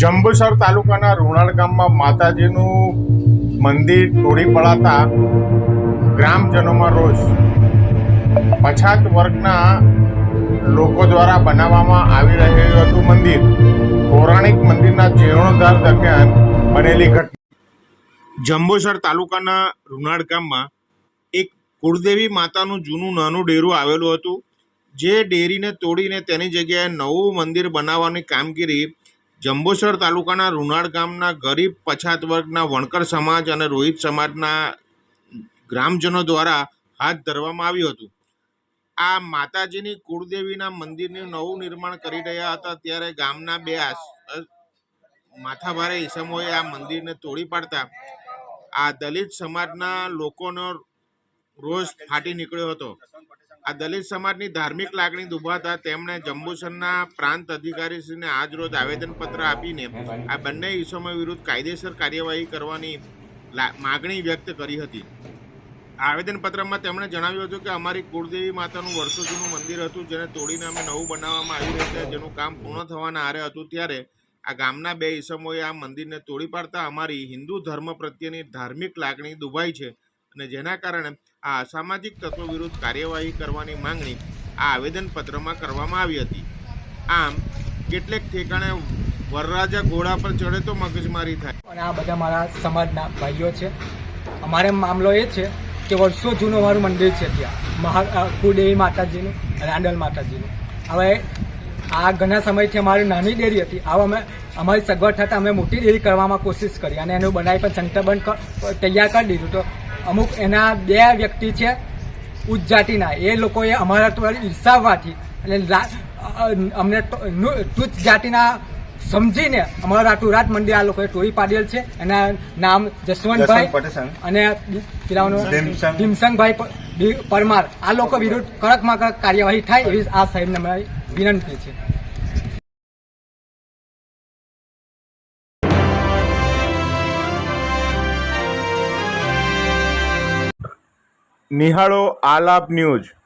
જંબુસર તાલુકાના રૂણાળ ગામમાં માતાજીનું મંદિર તોડી પડાતા ગ્રામજનોમાં રોષ. પછાત વર્ગના લોકો દ્વારા બનાવવામાં આવી રહેલું હતું મંદિર. પૌરાણિક મંદિરના જીર્ણોદ્ધાર દરમિયાન બનેલી ઘટના. જંબુસર તાલુકાના રૂણાળ ગામમાં એક કુળદેવી માતાનું જૂનું નાનું ડેરું આવેલું હતું. જે ડેરીને તોડીને તેની જગ્યાએ નવું મંદિર બનાવવાની કામગીરી જંબુસર તાલુકાના રૂનાળ ગામના ગરીબ પછાત વર્ગના વણકર સમાજ અને રોહિત સમાજના ગ્રામજનો દ્વારા હાથ ધરવામાં આવ્યું હતું. આ માતાજીની કુળદેવીના મંદિરનું નવું નિર્માણ કરી રહ્યા હતા ત્યારે ગામના બે માથાભારે ઈસમોએ આ મંદિરને તોડી પાડતા આ દલિત સમાજના લોકોનો રોષ ફાટી નીકળ્યો હતો. આ દલિત સમાજની ધાર્મિક લાગણી દુભાતા તેમણે જંબુસરના પ્રાંત અધિકારીશ્રીને આજરોજ આવેદનપત્ર આપીને આ બંને ઇસમો વિરુદ્ધ કાયદેસર કાર્યવાહી કરવાની માગણી વ્યક્ત કરી હતી. આવેદનપત્રમાં તેમણે જણાવ્યું હતું કે અમારી કુળદેવી માતાનું વર્ષો જૂનું મંદિર હતું, જેને તોડીને અમે નવું બનાવવામાં આવી રહ્યું છે જેનું કામ પૂર્ણ થવાના આરે હતું. ત્યારે આ ગામના બે ઈસમોએ આ મંદિરને તોડી પાડતા અમારી હિન્દુ ધર્મ પ્રત્યેની ધાર્મિક લાગણી દુભાઈ છે. અને જેના કારણે આ અસામાજિક તત્વો વિરુદ્ધ કાર્યવાહી કરવાની માંગણી આ આવેદનપત્રમાં કરવામાં આવી હતી. આમ, કેટલેક ઠેકાણે વરરાજા ઘોડા પર ચડે તો મગજમારી થાય. અને આ બધા મારા સમાજના ભાઈઓ છે. અમારે મામલો એ છે કે વર્ષો જૂનું અમારું મંદિર છે ત્યાં. મહા કુદેવી માતાજીનું રાંડલ માતાજીનું. હવે આ ઘણા સમયથી અમારી નાની ડેરી હતી. હવે અમે, અમારી સગવડ થતાં અમે મોટી ડેરી કરવામાં કોશિશ કરી અને એનું બનાવી પણ સંતબંધ તૈયાર કરી દીધું. તો અમુક એના બે વ્યક્તિ છે ઉચ્ચ જાતિના એ લોકોએ અમારા તો ઈર્ષાવવાથી અને અમને તુચ્છ જાતિના સમજીને અમારા રાતું રાત મંદિર આ લોકોએ ટોળી પાડેલ છે. એના નામ જસવંતભાઈ અને પેલાનું ભીમસંગભાઈ પરમાર. આ લોકો વિરુદ્ધ કડકમાં કડક કાર્યવાહી થાય એવી આ સાહેબને વિનંતી છે. નિહાળો આલાપ ન્યૂઝ.